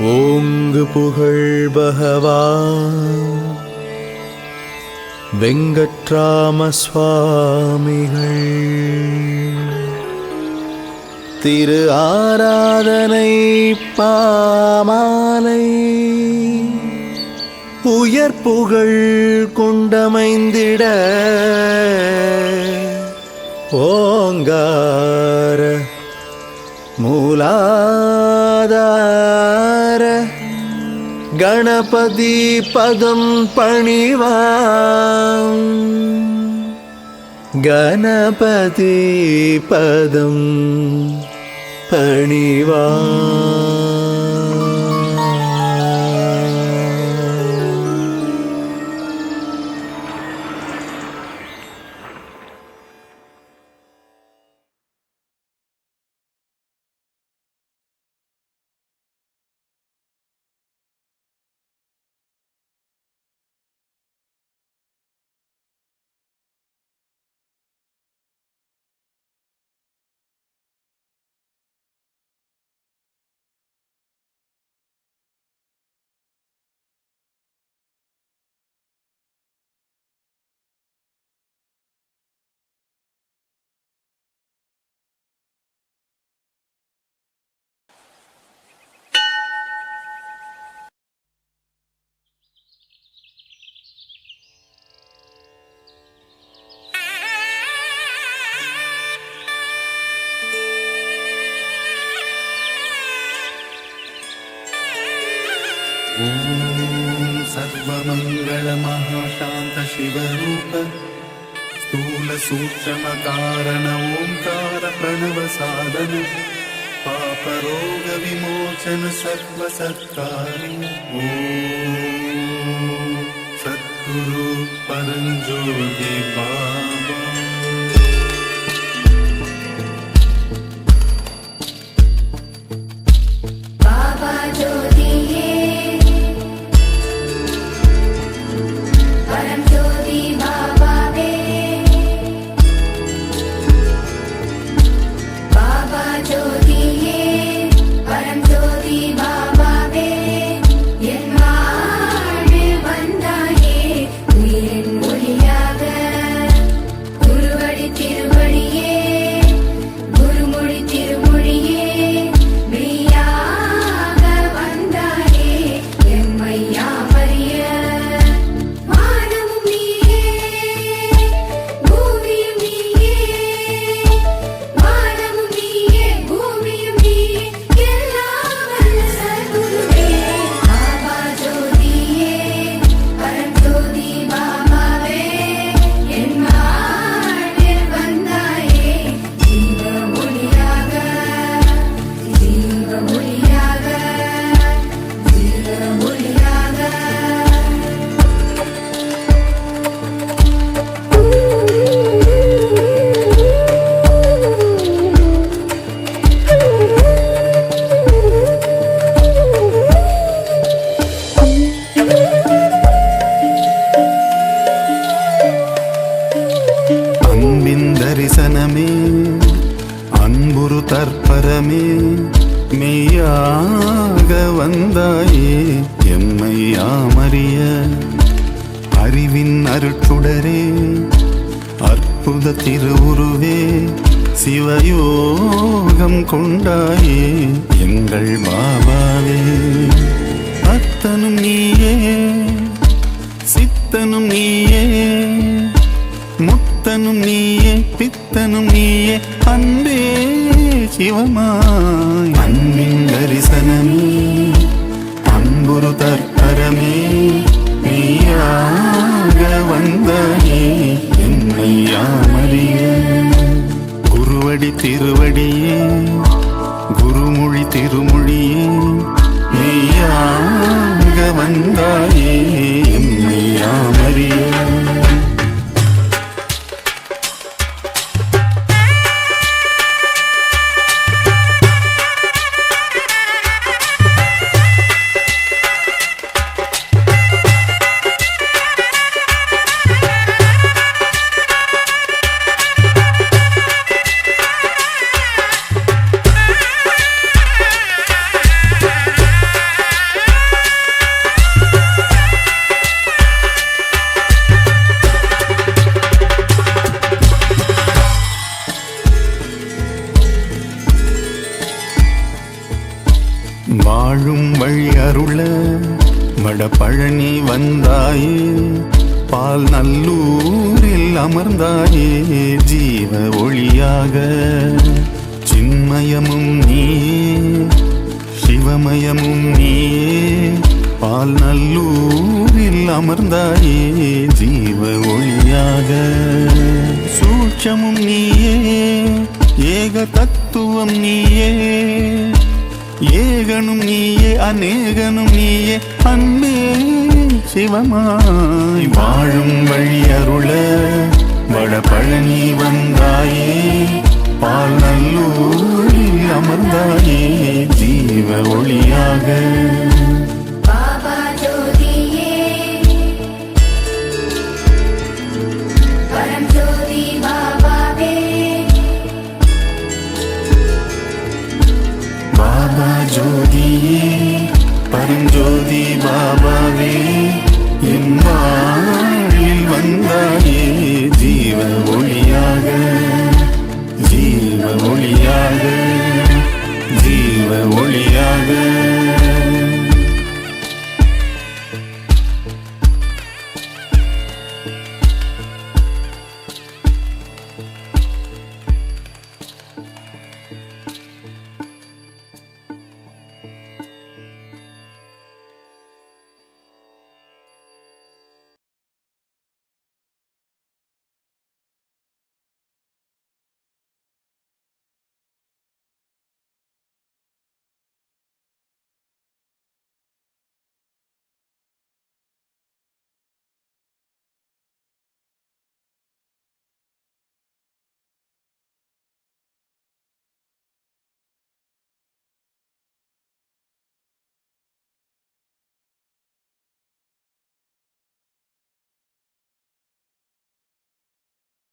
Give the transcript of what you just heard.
ஓங்கு புகழ் பகவா வெங்கட்ராம சுவாமிகள் திரு ஆராதனை பாமாலை. உயர் புகழ் கொண்டமைந்திட. ஓங்கார மூலாதார ஹர கணபதி பதம் பணிவாம். கணபதி பதம் பணிவாம். शिवरूप। स्थूलसूक्ष्मकारण ओङ्कार प्रणवसाधन पापरोगविमोचन सर्वसत्कारि ॐ सद्गुरु परञ्ज्योति बाबा எம்மை யாமறிய அறிவின் அருட்சுடரே அற்புத திருவுருவே சிவயோகம் கொண்டாயே எங்கள் பாபாவே. வாழும் வழி அருள வடபழனி வந்தாயே பால் நல்லூரில் அமர்ந்தாயே ஜீவ ஒளியாக சின்மயமும் நீயே சிவமயமும் நீயே பால் நல்லூரில் அமர்ந்தாயே ஜீவ ஒளியாக சூட்சமும் நீயே ஏக தத்துவம் நீயே. அநேகனும் நீயே அநேகனும் நீயே அன்பே சிவமாய் வாழும் வழி அருள வட பழனி வந்தாயே பால் நல்லூர் ஜோதியே பரஞ்சோதி பாபாவே என் வாழ்வில் வந்தாயே ஜீவ ஒளியாக ஜீவ ஒளியாக ஜீவ ஒளியாக.